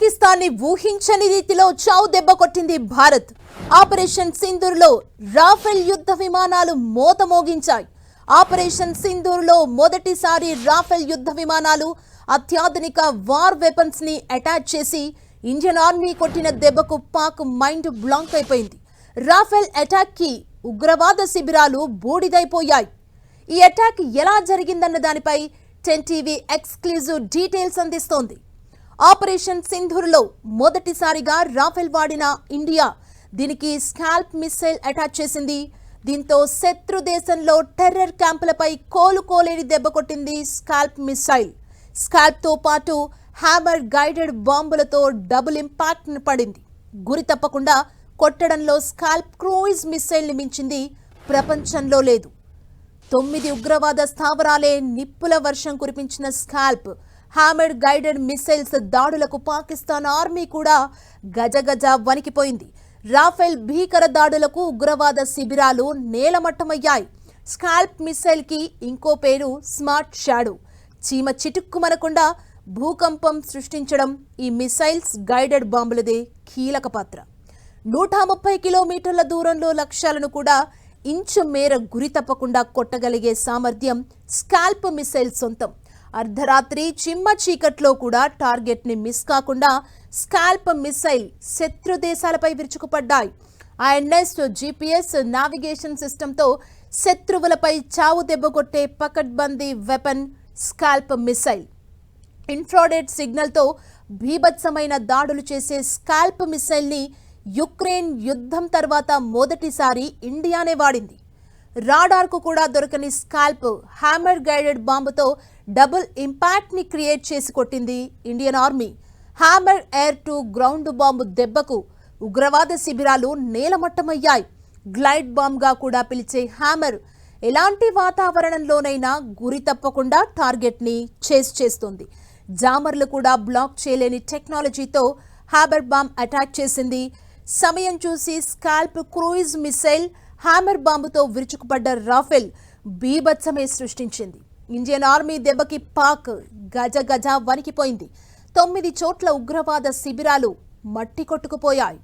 పాకిస్తాన్ని ఊహించని రీతిలో చావు దెబ్బ కొట్టింది భారత్. ఆపరేషన్ సింధూర్లో రాఫెల్ యుద్ధ విమానాలు మోత మోగించాయి. ఆపరేషన్ సింధూర్లో మొదటిసారి రాఫెల్ యుద్ధ విమానాలు అత్యాధునిక వార్ వెపన్స్ని అటాచ్ చేసి ఇండియన్ ఆర్మీ కొట్టిన దెబ్బకు పాక్ మైండ్ బ్లాంక్ అయిపోయింది. రాఫెల్ అటాక్కి ఉగ్రవాద శిబిరాలు బూడిదైపోయాయి. ఈ అటాక్ ఎలా జరిగిందన్న దానిపై టెన్ టీవీ ఎక్స్క్లూజివ్ డీటెయిల్స్ అందిస్తోంది. ఆపరేషన్ సింధూర్లో మొదటిసారిగా రాఫెల్ వాడిన ఇండియా దీనికి స్కాల్ప్ మిస్సైల్ అటాచ్ చేసింది. దీంతో శత్రు దేశంలో టెర్రర్ క్యాంపులపై కోలుకోలేని దెబ్బ కొట్టింది స్కాల్ప్ మిస్సైల్. స్కాల్ప్తో పాటు హ్యామర్ గైడెడ్ బాంబులతో డబుల్ ఇంపాక్ట్ పడింది. గురి తప్పకుండా కొట్టడంలో స్కాల్ప్ క్రూయిజ్ మిస్సైల్ని మించింది ప్రపంచంలో లేదు. తొమ్మిది ఉగ్రవాద స్థావరాలే నిప్పుల వర్షం కురిపించిన స్కాల్ప్. హ్యామర్డ్ గైడెడ్ మిసైల్స్ దాడులకు పాకిస్తాన్ ఆర్మీ కూడా గజగజ వణికిపోయింది. రాఫెల్ భీకర దాడులకు ఉగ్రవాద శిబిరాలు నేలమట్టమయ్యాయి. స్కాల్ప్ మిస్సైల్కి ఇంకో పేరు స్మార్ట్ షాడో. చీమ చిటుక్కుమనకుండా భూకంపం సృష్టించడం ఈ మిసైల్స్ గైడెడ్ బాంబులదే కీలక పాత్ర. నూట ముప్పై కిలోమీటర్ల దూరంలో లక్ష్యాలను కూడా ఇంచు మేర గురి తప్పకుండా కొట్టగలిగే సామర్థ్యం స్కాల్ప్ మిసైల్ సొంతం. అర్ధరాత్రి చిమ్మ చీకట్లో కూడా టార్గెట్ని మిస్ కాకుండా స్కాల్ప్ మిసైల్ శత్రు దేశాలపై విరుచుకుపడ్డాయి. ఐఎన్ఎస్ జీపీఎస్ నావిగేషన్ సిస్టంతో శత్రువులపై చావు దెబ్బకొట్టే పకడ్బందీ వెపన్ స్కాల్ప్ మిసైల్ ఇన్ఫ్రాడెడ్ సిగ్నల్తో భీభత్సమైన దాడులు చేసే స్కాల్ప్ మిసైల్ని యుక్రెయిన్ యుద్ధం తర్వాత మొదటిసారి ఇండియానే వాడింది. రాడార్కు కూడా దొరకని స్కాల్ప్ హ్యామర్ గైడెడ్ బాంబుతో డబుల్ ఇంపాక్ట్ని క్రియేట్ చేసి కొట్టింది Indian army. Hammer air to ground bomb దెబ్బకు ఉగ్రవాద శిబిరాలు నేలమట్టమయ్యాయి. గ్లైడ్ బాంబ్గా కూడా పిలిచే హ్యామర్ ఎలాంటి వాతావరణంలోనైనా గురి తప్పకుండా టార్గెట్ని చేస్ చేస్తుంది. జామర్లు కూడా బ్లాక్ చేయలేని టెక్నాలజీతో హ్యాబర్ బాంబ్ అటాక్ చేసింది. సమయం చూసి స్కాల్ప్ క్రూయిజ్ మిసైల్ హ్యామర్ బాంబుతో విరుచుకుపడ్డ రాఫెల్ బీభత్సమే సృష్టించింది. ఇండియన్ ఆర్మీ దెబ్బకి పాక్ గజ గజ వణికిపోయింది. తొమ్మిది చోట్ల ఉగ్రవాద శిబిరాలు మట్టి కొట్టుకుపోయాయి.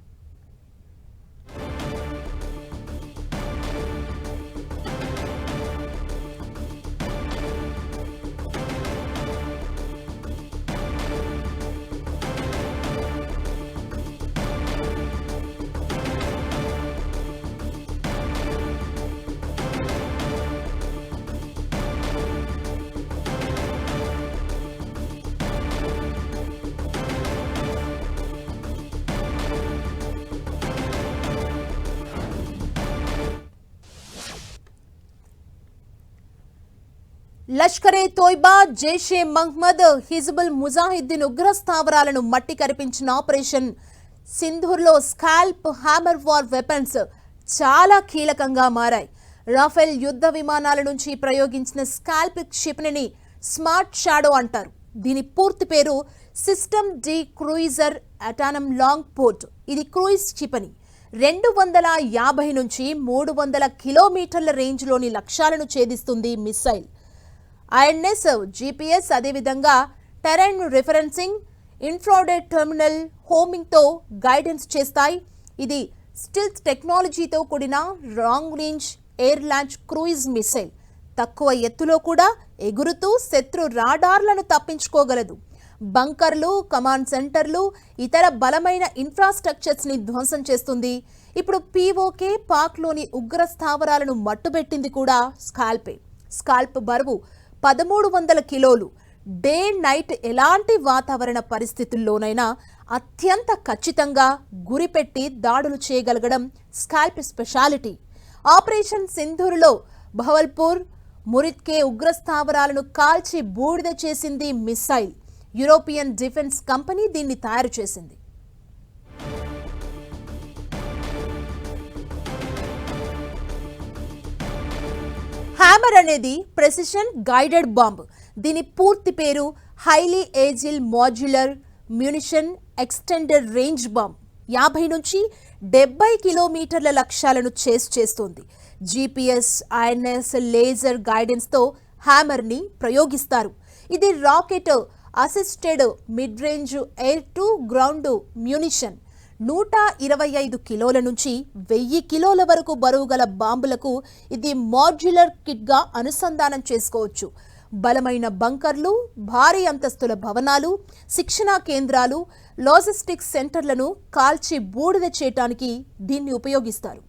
లష్కరే తోయ్బా జైషే మహ్మద్ హిజ్బుల్ ముజాహిద్దీన్ ఉగ్ర స్థావరాలను మట్టి కరిపించిన ఆపరేషన్ సింధూర్లో స్కాల్ప్ హ్యామర్ వార్ వెపన్స్ చాలా కీలకంగా మారాయి. రాఫెల్ యుద్ధ విమానాల నుంచి ప్రయోగించిన స్కాల్ప్ క్షిపణిని స్మార్ట్ షాడో అంటారు. దీని పూర్తి పేరు సిస్టమ్ డి క్రూయిజర్ అటానమ్ లాంగ్ పోర్ట్. ఇది క్రూయిజ్ క్షిపణి. రెండు వందల యాభై నుంచి మూడు వందల కిలోమీటర్ల రేంజ్లోని లక్ష్యాలను ఛేదిస్తుంది మిస్సైల్. ఐఎన్ఎస్ జీపీఎస్ అదేవిధంగా టెరైన్ రిఫరెన్సింగ్ ఇన్ఫ్రాడెడ్ టెర్మినల్ హోమింగ్తో గైడెన్స్ చేస్తాయి. ఇది స్టిల్స్ టెక్నాలజీతో కూడిన long range air launch cruise missile తక్కువ ఎత్తులో కూడా ఎగురుతూ శత్రు రాడార్లను తప్పించుకోగలదు. బంకర్లు కమాండ్ సెంటర్లు ఇతర బలమైన ఇన్ఫ్రాస్ట్రక్చర్స్ని ధ్వంసం చేస్తుంది. ఇప్పుడు పీఓకే పాక్లోని ఉగ్ర స్థావరాలను మట్టుబెట్టింది కూడా స్కాల్పే. స్కాల్ప్ బరువు పదమూడు వందల కిలోలు డే నైట్ ఎలాంటి వాతావరణ పరిస్థితుల్లోనైనా అత్యంత ఖచ్చితంగా గురిపెట్టి దాడులు చేయగలగడం స్కాల్ప్ స్పెషాలిటీ. ఆపరేషన్ సింధూర్లో భవల్పూర్ మురిత్కే ఉగ్రస్థావరాలను కాల్చి బూడిద చేసింది మిస్సైల్. యూరోపియన్ డిఫెన్స్ కంపెనీ దీన్ని తయారు చేసింది. హ్యామర్ అనేది ప్రెసిషన్ గైడెడ్ బాంబ్ దీని పూర్తి పేరు highly agile modular munition extended range bomb యాభై నుంచి డెబ్బై కిలోమీటర్ల లక్ష్యాలను చేస్ చేస్తుంది. జీపీఎస్ ఐఎన్ఎస్ లేజర్ గైడెన్స్తో హ్యామర్ని ప్రయోగిస్తారు. ఇది rocket assisted mid range air to ground munition నూట ఇరవై ఐదు కిలోల నుంచి వెయ్యి కిలోల వరకు బరువు గల బాంబులకు ఇది మాడ్యులర్ కిట్గా అనుసంధానం చేసుకోవచ్చు. బలమైన బంకర్లు భారీ అంతస్తుల భవనాలు శిక్షణా కేంద్రాలు లాజిస్టిక్స్ సెంటర్లను కాల్చి బూడిద చేయటానికి దీన్ని ఉపయోగిస్తారు.